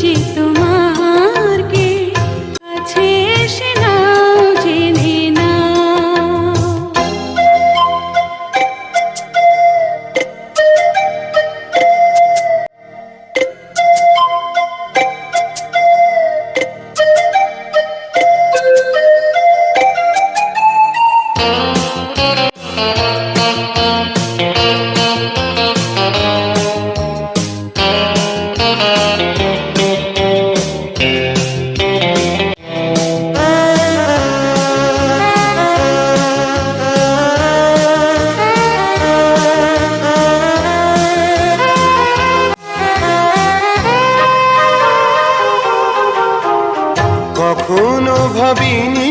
যে তোমার কে? কাছে এসে নাও জেনে নাও। কখনো ভাবিনি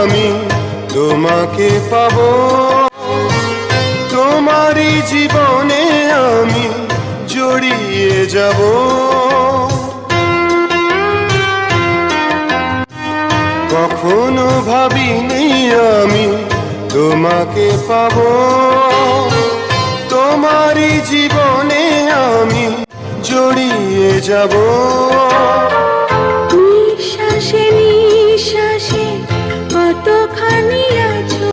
আমি, তোমাকে পাব। তোমারই জীবনে আমি জড়িয়ে যাব। কখনো ভাবিনি আমি, তোমাকে পাব। তোমারই জীবনে আমি জড়িয়ে যাব।